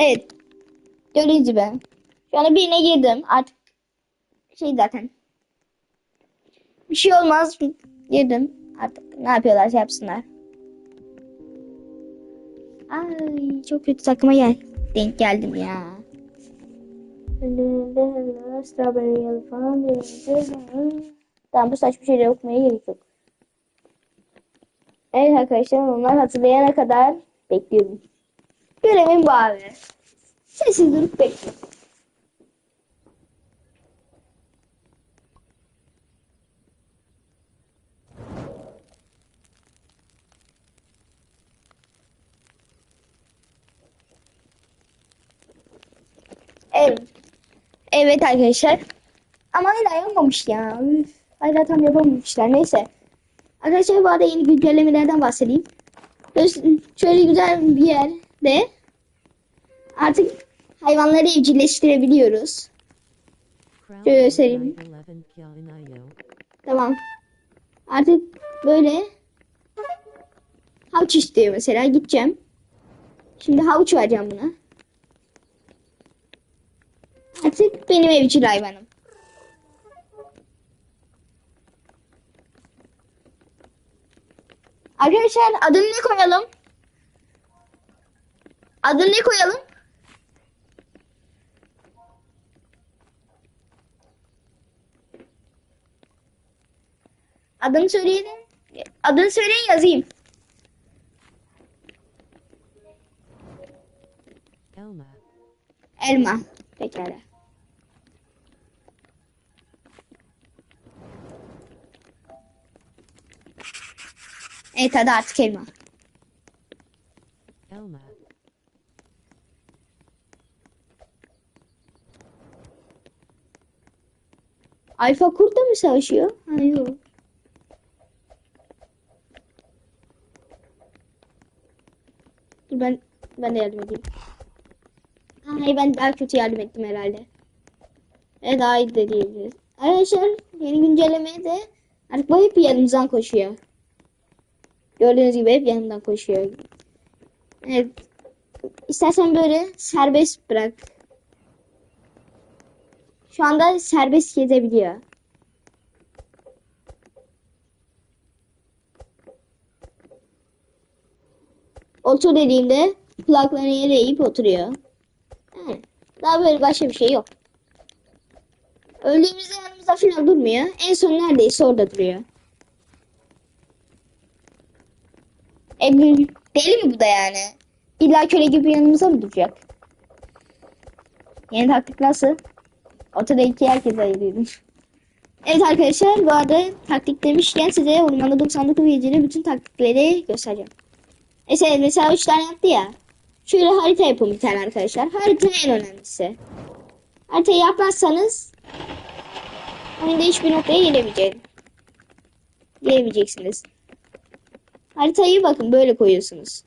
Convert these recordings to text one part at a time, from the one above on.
Evet. Gördüğünüz gibi. Şu anda birine girdim. Artık şey zaten. Bir şey olmaz. Girdim. Artık ne yapıyorlarsa yapsınlar. Ay çok kötü takıma gel. Denk geldim ya. Tamam bu saçma şeyleri okumaya gerek yok. Evet arkadaşlar onlar hatırlayana kadar bekliyorum. Görevim bu abi. Sessiz durup bekliyorum. Evet. Evet arkadaşlar. Ama hala yapmamış ya. Hala tam yapamamışlar. Neyse. Arkadaşlar bu arada yeni güncellemelerden bahsedeyim. Şöyle güzel bir yerde artık hayvanları evcilleştirebiliyoruz. Şöyle göstereyim. Tamam. Artık böyle havuç istiyor mesela. Gideceğim. Şimdi havuç vereceğim buna. Artık benim evcil hayvanım. Arkadaşlar adını ne koyalım? Adını ne koyalım? Adını söyleyelim. Adını söyleyin yazayım. Elma. Elma. Pekala. Evet hadi artık. Elma. Alfa kurtla mı savaşıyor? Ha yok. Dur ben ben de yardım edeyim. Ha, Hayır ben daha kötü yardım ettim herhalde. E daha iyi de diyebiliriz. Arkadaşlar yeni güncellemeye de artık bu hep yanımızdan koşuyor. Gördüğünüz gibi hep yanımdan koşuyor. Evet. İstersen böyle serbest bırak. Şu anda serbest gezebiliyor. Otur dediğimde kulaklarını yere eğip oturuyor. Yani daha böyle başka bir şey yok. Öldüğümüzde yanımızda falan durmuyor. En son neredeyse orada duruyor. E, deli mi bu da yani? İlla köle gibi yanımıza mı duracak? Yeni taktik nasıl? Ortada iki herkes ayırıyorum. Evet arkadaşlar bu arada taktik demişken size ormanda 99 gecenin bütün taktikleri göstereceğim. Mesela, mesela 3 tane yaptı ya. Şöyle harita yapın bir tane arkadaşlar. Harita en önemlisi. Haritayı yapmazsanız oyunda hiçbir noktaya gelemeyecek. Gelemeyeceksiniz. Haritayı bakın böyle koyuyorsunuz.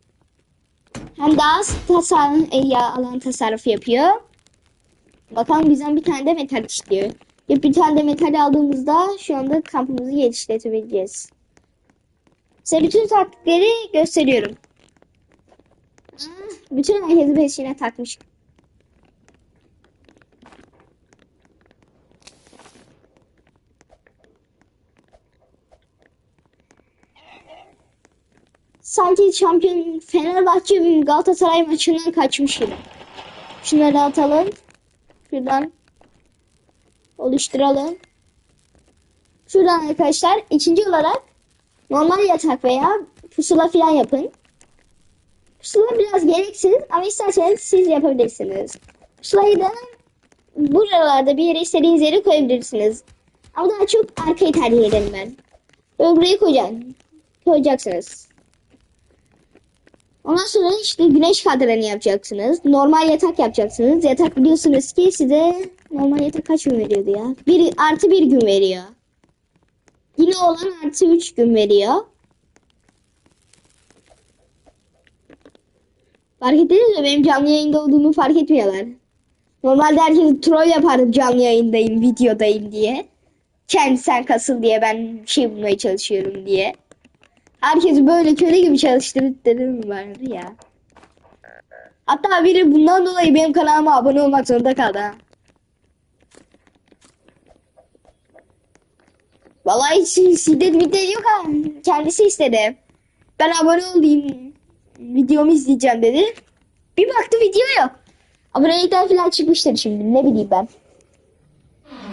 Hem daha az tasarruf, e, alan tasarrufu yapıyor. Bakalım bizden bir tane de metal işliyor. Ya bir tane de metal aldığımızda şu anda kampımızı geliştirebileceğiz. Size bütün taktikleri gösteriyorum. Bütün herkesi peşine takmış. Sanki şampiyon Fenerbahçe Galatasaray maçından kaçmış gibi. Şunları atalım. Şuradan oluşturalım. Şuradan arkadaşlar ikinci olarak normal yatak veya pusula falan yapın. Pusula biraz gereksiz ama isterseniz siz yapabilirsiniz. Pusulayı da buralarda bir yere istediğiniz yere koyabilirsiniz. Ama daha çok arkayı tercih ederim ben. Buraya koyacaksın. Koyacaksınız. Ondan sonra işte güneş kadranı yapacaksınız. Normal yatak yapacaksınız. Yatak biliyorsunuz ki size normal yatak kaç gün veriyordu ya? Bir artı bir gün veriyor. Yine olan artı üç gün veriyor. Fark ettiniz mi? Benim canlı yayında olduğumu fark etmiyorlar. Normalde herkes troll yapardım canlı yayındayım, videodayım diye. Kendi sen kasıl diye ben bir şey bulmaya çalışıyorum diye. Herkes böyle köle gibi çalıştırıp dedim vardı ya. Hatta biri bundan dolayı benim kanalıma abone olmak zorunda kaldı. Vallahi hiç şiddet middet yok ha. Kendisi istedi. Ben abone olayım. Videomu izleyeceğim dedi. Bir baktı video yok. Abonelikler falan çıkmıştır şimdi. Ne bileyim ben.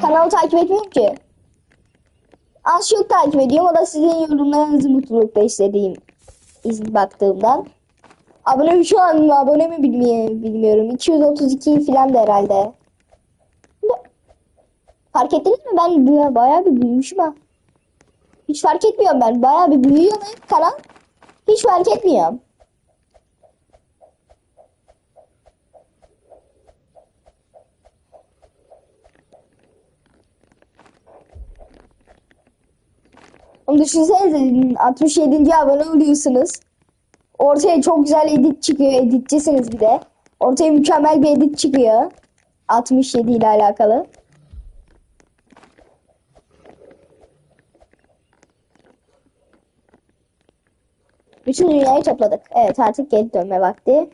Kanalı takip etmiyorum ki. Az çok takip ediyorum. O da sizin yorumlarınızı mutlulukla istediğim iz baktığımdan. Abone mi şu an abone mi bilmiyorum, bilmiyorum. 232 falan da herhalde. Fark ettiniz mi? Ben bayağı bir büyümüşüm ha. Hiç fark etmiyorum ben. Bayağı bir büyüyor mu kanal? Hiç fark etmiyorum. Onu düşünsenize 67. abone oluyorsunuz. Ortaya çok güzel edit çıkıyor. Editçisiniz bir de. Ortaya mükemmel bir edit çıkıyor. 67 ile alakalı. Bütün dünyayı topladık. Evet artık geri dönme vakti.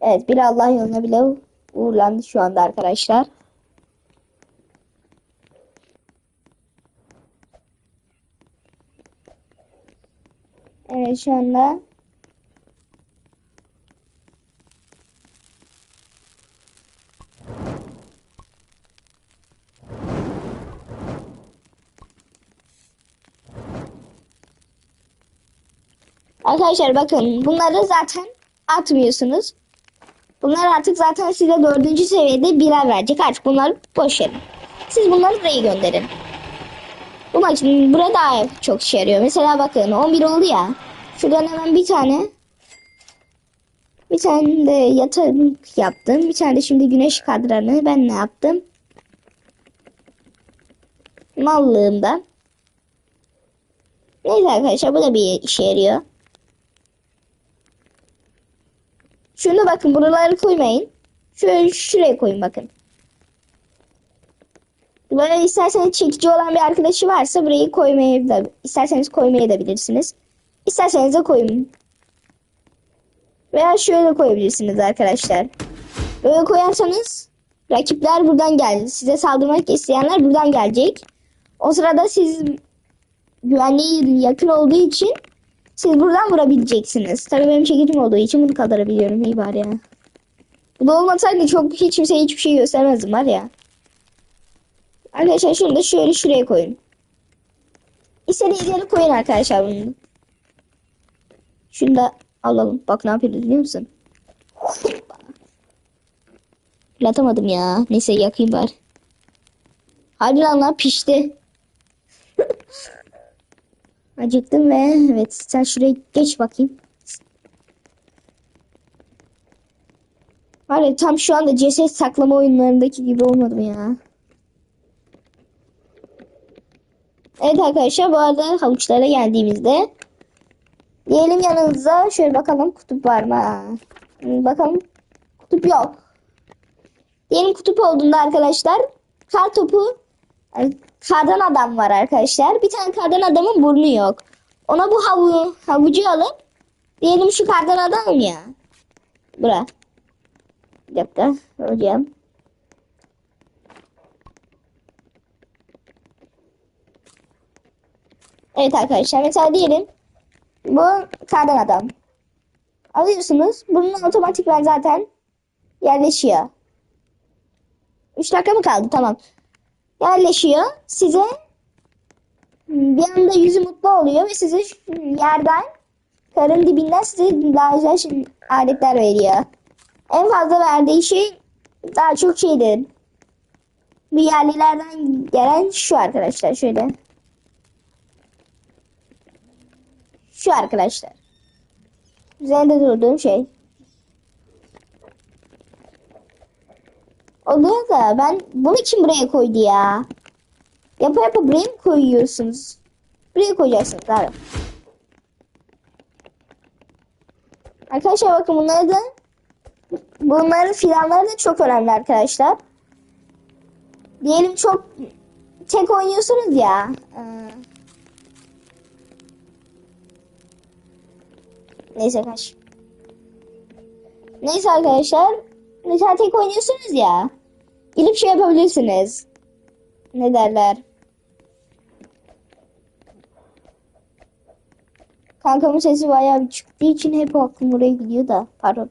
Evet bir Allah yoluna bile uğurlandı şu anda arkadaşlar. Evet şu anda Arkadaşlar bakın bunları zaten atmıyorsunuz. Bunlar artık zaten size dördüncü seviyede birer verecek. Artık bunları boş verin. Siz bunları buraya gönderin. Bu maçın burada daha çok işe yarıyor. Mesela bakın 11 oldu ya. Şuradan hemen bir tane bir tane de yatak yaptım. Bir tane de şimdi güneş kadranı ben ne yaptım? Mallığımda. Neyse arkadaşlar bu da bir işe yarıyor. Şunu bakın buraları koymayın. Şöyle şuraya koyun bakın. Böyle isterseniz çekici olan bir arkadaşı varsa burayı koymaya da isterseniz koymaya da bilirsiniz. İsterseniz de koyun. Veya şöyle koyabilirsiniz arkadaşlar. Böyle koyarsanız rakipler buradan geldi. Size saldırmak isteyenler buradan gelecek. O sırada siz güvenliği yakın olduğu için siz buradan vurabileceksiniz. Tabii benim çekicim olduğu için bunu kaldırabiliyorum. İyi bari ya. Bu da olmasaydı çok hiç kimseye hiçbir şey göstermezdim var ya. Arkadaşlar şunu da şöyle şuraya koyun. İstediğiniz yere koyun arkadaşlar bunu. Şunu da alalım. Bak ne yapıyoruz biliyor musun? Fırlatamadım ya. Neyse yakayım bari. Hadi lan lan pişti. Acıktım ve evet sen şuraya geç bakayım. Var tam şu anda ceset saklama oyunlarındaki gibi olmadım ya. Evet arkadaşlar bu arada havuçlara geldiğimizde diyelim yanınıza şöyle bakalım kutup var mı? Bakalım kutup yok. Diyelim kutup olduğunda arkadaşlar kar topu kardan adam var arkadaşlar. Bir tane kardan adamın burnu yok. Ona bu havu, havucu alıp diyelim şu kardan adam ya. Bura. Bir dakika hocam. Evet arkadaşlar mesela diyelim bu kardan adam. Alıyorsunuz. Bunun otomatikman zaten yerleşiyor. 3 dakika mı kaldı? Tamam. Yerleşiyor. Size bir anda yüzü mutlu oluyor ve size yerden karın dibinden size daha güzel şey- aletler veriyor. En fazla verdiği şey daha çok şeydir. Bir yerlilerden gelen şu arkadaşlar şöyle. Şu arkadaşlar. Üzerinde durduğum şey. Oluyor da ben bunu kim buraya koydu ya? Yapa yapa buraya mı koyuyorsunuz? Buraya koyacaksınız abi. Arkadaşlar bakın bunları da bunların filanları da çok önemli arkadaşlar. Diyelim çok tek oynuyorsunuz ya. Ee, Neyse kaç. Neyse arkadaşlar. Mesela tek oynuyorsunuz ya. Gelip şey yapabilirsiniz. Ne derler? Kankamın sesi bayağı çıktığı için hep aklım oraya gidiyor da. Pardon.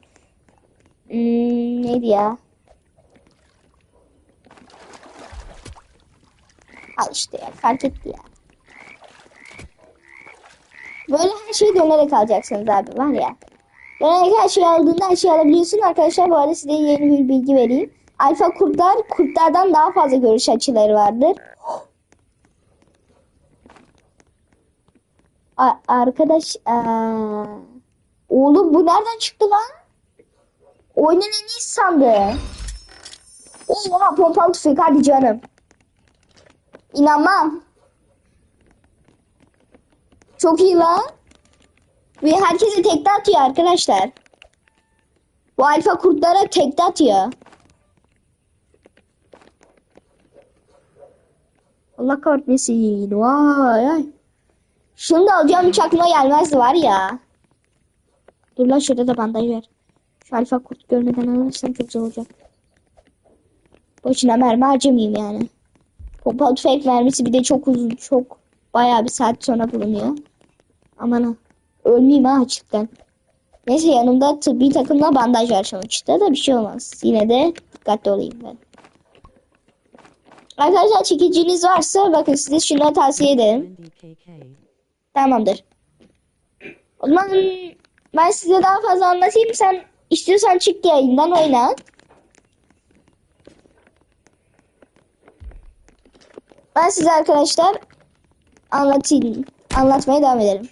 Hmm, neydi ya? Al işte ya fark etti ya. Böyle her şeyi dönerek alacaksınız abi var ya. Dönerek her şeyi aldığında her şeyi alabiliyorsun. Arkadaşlar bu arada size yeni bir bilgi vereyim. Alfa kurtlar kurtlardan daha fazla görüş açıları vardır. A- arkadaş aa, oğlum bu nereden çıktı lan? Oyunun en iyi sandığı. Oha pompalı tüfek hadi canım. İnanmam. Çok iyi lan. Ve herkese tekte atıyor arkadaşlar. Bu alfa kurtlara tekte atıyor. Allah kahretmesin. Vay ay. Şunu da alacağım hiç aklıma gelmezdi var ya. Dur lan şurada da bandaj ver. Şu alfa kurt görmeden alırsam çok zor olacak. Boşuna mermi harcamayayım yani. Pompalı tüfek mermisi bir de çok uzun çok bayağı bir saat sonra bulunuyor. Aman. Ölmeyeyim ha açıktan. Neyse yanımda tıbbi takımla bandaj var sonuçta da bir şey olmaz. Yine de dikkatli olayım ben. Arkadaşlar çekiciniz varsa bakın size şunu tavsiye ederim. 20kk. Tamamdır. O zaman ben size daha fazla anlatayım. Sen istiyorsan çık yayından oyna. Ben size arkadaşlar anlatayım. Anlatmaya devam ederim.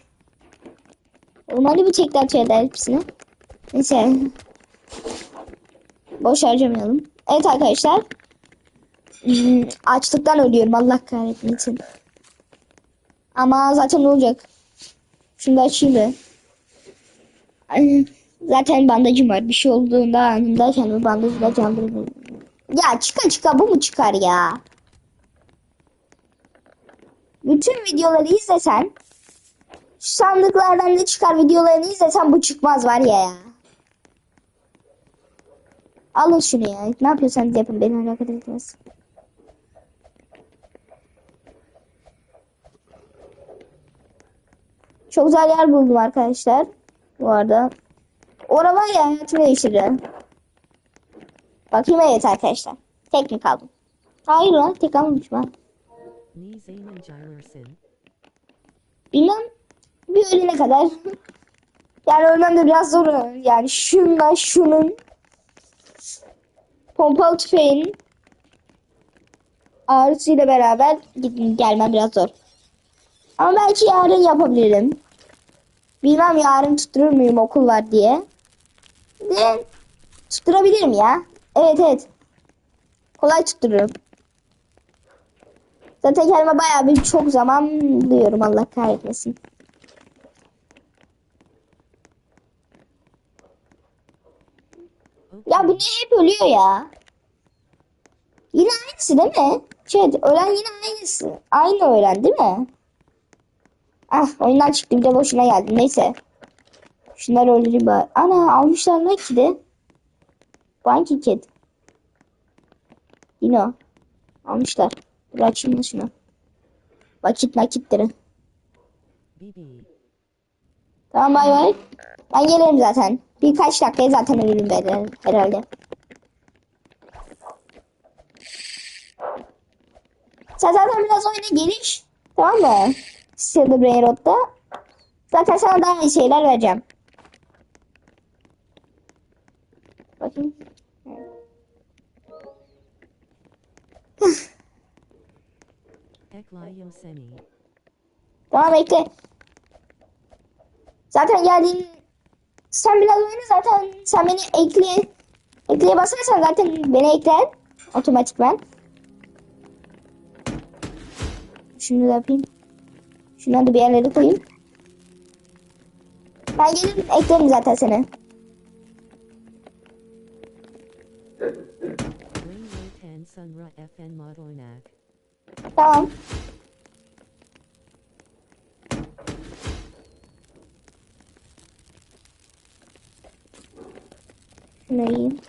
Bir tekrar atıyor hepsini. Neyse. Boş harcamayalım. Evet arkadaşlar. Hmm, açlıktan ölüyorum Allah kahretmesin. Ama zaten ne olacak? Şunu da açayım da. Zaten bandajım var. Bir şey olduğunda anında kendimi bandajla candırırım. Ya çıka çıka bu mu çıkar ya? Bütün videoları izlesen sandıklardan ne çıkar videolarını izlesen bu çıkmaz var ya ya. Alın şunu ya. Ne yapıyorsanız yapın. Beni alakadar etmez. Çok güzel yer buldum arkadaşlar. Bu arada. Orada ya hayatımı değiştirdi. Bakayım evet arkadaşlar. Tek mi kaldım? Hayır lan tek Zaman Gyrerson. Bilmem. Bir ölene kadar. yani ölmem de biraz zor. Yani şunla şunun pompalı tüfeğin ağrısıyla beraber gelmem biraz zor. Ama belki yarın yapabilirim. Bilmem yarın tutturur muyum okul var diye. De tutturabilirim ya. Evet evet. Kolay tuttururum. Zaten kendime bayağı bir çok zaman buluyorum Allah kahretmesin. Ya bu ne hep ölüyor ya. Yine aynısı değil mi? Şey, ölen yine aynısı. Aynı ölen değil mi? Ah oyundan çıktı bir de boşuna geldim. Neyse. Şunları öldüreyim bari. Ana almışlar lan ki de. Banki kid. Yine o. Almışlar. Dur açayım da şunu. Vakit nakitleri. BB. Tamam bay bay. Ben gelirim zaten. Birkaç dakikaya zaten ölürüm ben herhalde. Sen zaten biraz oyuna geliş. Tamam mı? Silver Brain Road'da. Zaten sana daha iyi şeyler vereceğim. Bakayım. Tamam bekle. Zaten geldiğin sen biraz oyna zaten sen beni ekle ekleye basarsan zaten beni ekler otomatikman. Şunu da yapayım. Şunları da bir yerlere koyayım. Ben gelirim eklerim zaten seni. Tamam. Yiyeyim.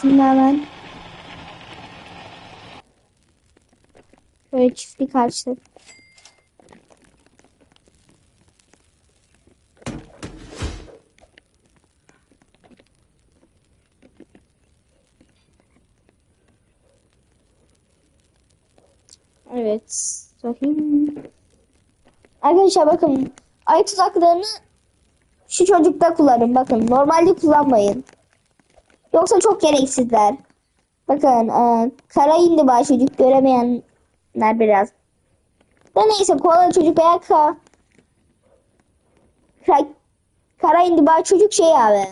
Şimdi hemen şöyle çiftlik açtık. Evet. Bakayım. Arkadaşlar bakın. Ay tuzaklarını şu çocukta kullanın. Bakın. Normalde kullanmayın. Yoksa çok gereksizler. Bakın. E, kara indiba çocuk göremeyenler biraz. Da neyse koala çocuk veya ka, ka, kara indiba çocuk şey abi.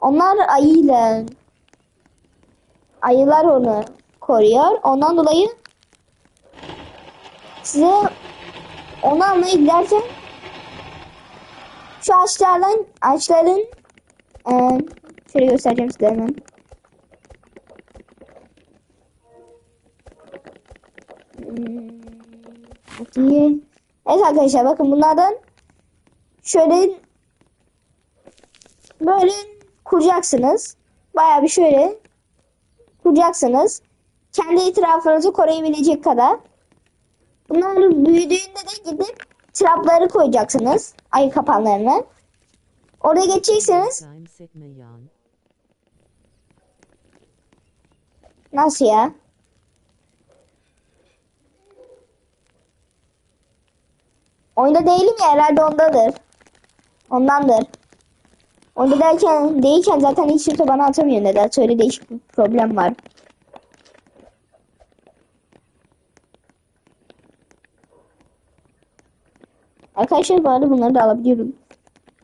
Onlar ayıyla ayılar onu koruyor. Ondan dolayı size onu almaya giderken şu ağaçlardan ağaçların e, şöyle göstereceğim size hemen. Hmm. Evet arkadaşlar bakın bunlardan şöyle böyle kuracaksınız. Baya bir şöyle kuracaksınız. Kendi etrafınızı koruyabilecek kadar. Bunlar büyüdüğünde de gidip trapları koyacaksınız. Ayı kapanlarını. Oraya geçeceksiniz. Nasıl ya? Oyunda değilim ya herhalde ondadır. Ondandır. Oyunda derken değilken zaten hiç kimse bana atamıyor neden? Öyle değişik bir problem var. Arkadaşlar bu arada bunları da alabiliyorum.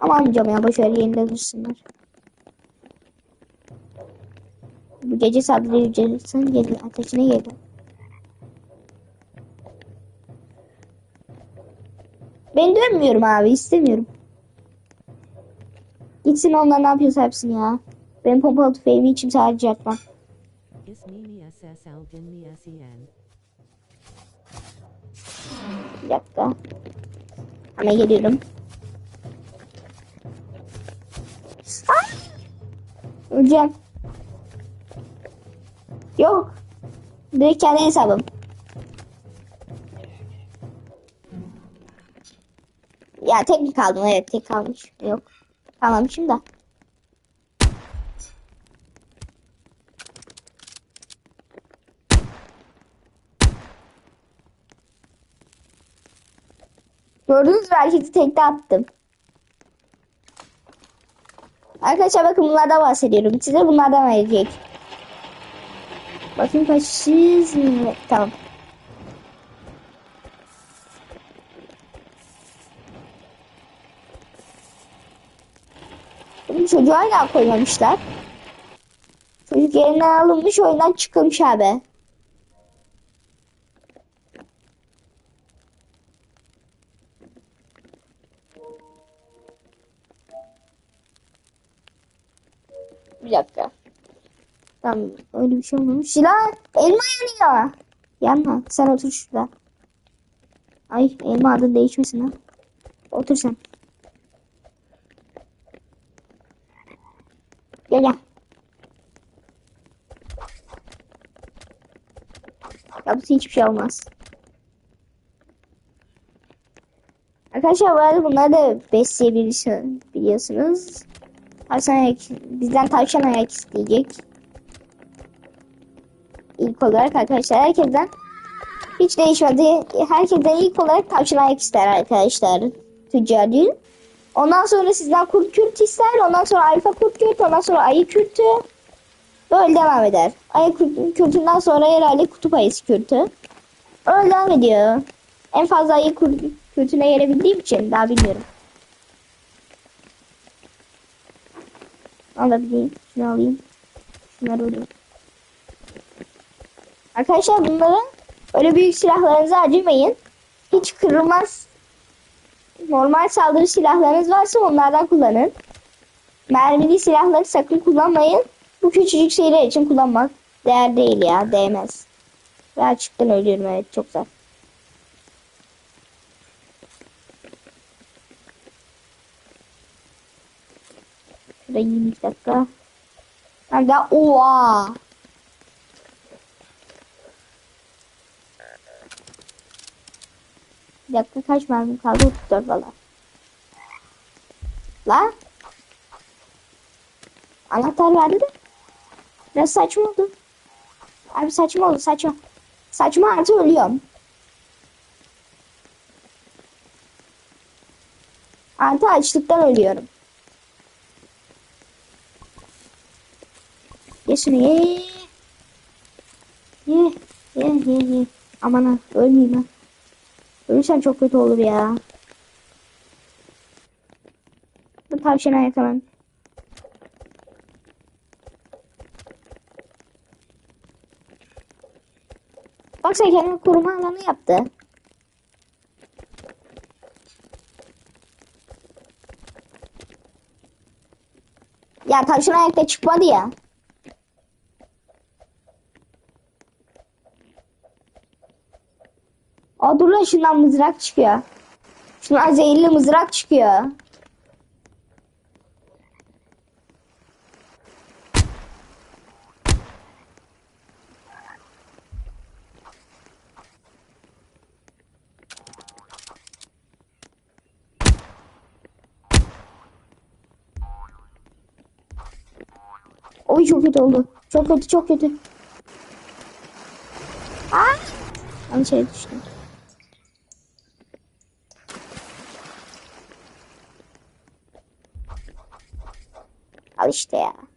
Ama almayacağım ya boşver yerinde dursunlar. Bu gece sabredeceksin geldi ateşine geldi. Ben dönmüyorum abi istemiyorum. Gitsin onlar ne yapıyorsa yapsın ya. Ben pompalı tüfeğimi içim sadece atmam. Bir dakika. Hemen geliyorum. Aa! Öleceğim. Yok. Direkt kendi hesabım. Ya tek mi kaldım? Evet tek kalmış. Yok. Kalmamışım da. Gördünüz mü hareketi tekte attım. Arkadaşlar bakın bunlardan bahsediyorum. Size bunlardan verecek. Bakın kaçız mı? Tamam. Bunu çocuğu hala koymamışlar. Çocuk yerinden alınmış oyundan çıkılmış abi. Bir dakika. Tamam öyle bir şey olmamış. Lan elma yanıyor. Yanma sen otur şurada. Ay elma adın değişmesin ha. Otur sen. Gel gel. Yapısı hiçbir şey olmaz. Arkadaşlar bu arada bunları da besleyebilirsiniz biliyorsunuz. Tavşan ayak, bizden tavşan ayak isteyecek. İlk olarak arkadaşlar herkesten hiç değişmedi. Herkesten ilk olarak tavşan ayak ister arkadaşlar. Tüccar değil. Ondan sonra sizden kurt kürt ister. Ondan sonra alfa kurt kürt. Ondan sonra ayı kürtü. Böyle devam eder. Ayı kürtü- kürtünden sonra herhalde kutup ayısı kürtü. Öyle devam ediyor. En fazla ayı kürtüne gelebildiğim için daha bilmiyorum. Alabileyim. Şunu alayım. Şunları alayım. Arkadaşlar bunları öyle büyük silahlarınızı harcamayın. hiç kırılmaz. Normal saldırı silahlarınız varsa onlardan kullanın. Mermili silahları sakın kullanmayın. Bu küçücük şeyler için kullanmak değer değil ya. Değmez. Gerçekten ölüyorum evet çok zor. Şurada 20 dakika. Hem de oha. Bir dakika kaç mermi kaldı? 34 falan. La? Anahtar verdi de. Biraz saçma oldu. Abi saçma oldu saçma. Saçma artı ölüyorum. Artı açlıktan ölüyorum. Ye şunu ye. Ye. Ye ye ye. Aman ha ölmeyeyim ha. Ölürsen çok kötü olur ya. Bu tavşana yakalan. Bak sen kendine koruma alanı yaptı. Ya tavşan ayakta çıkmadı ya. Aa dur lan şundan mızrak çıkıyor. Şundan zehirli mızrak çıkıyor. Oy çok kötü oldu. Çok kötü çok kötü. Aa! Yanlış yere düştüm. Al işte ya.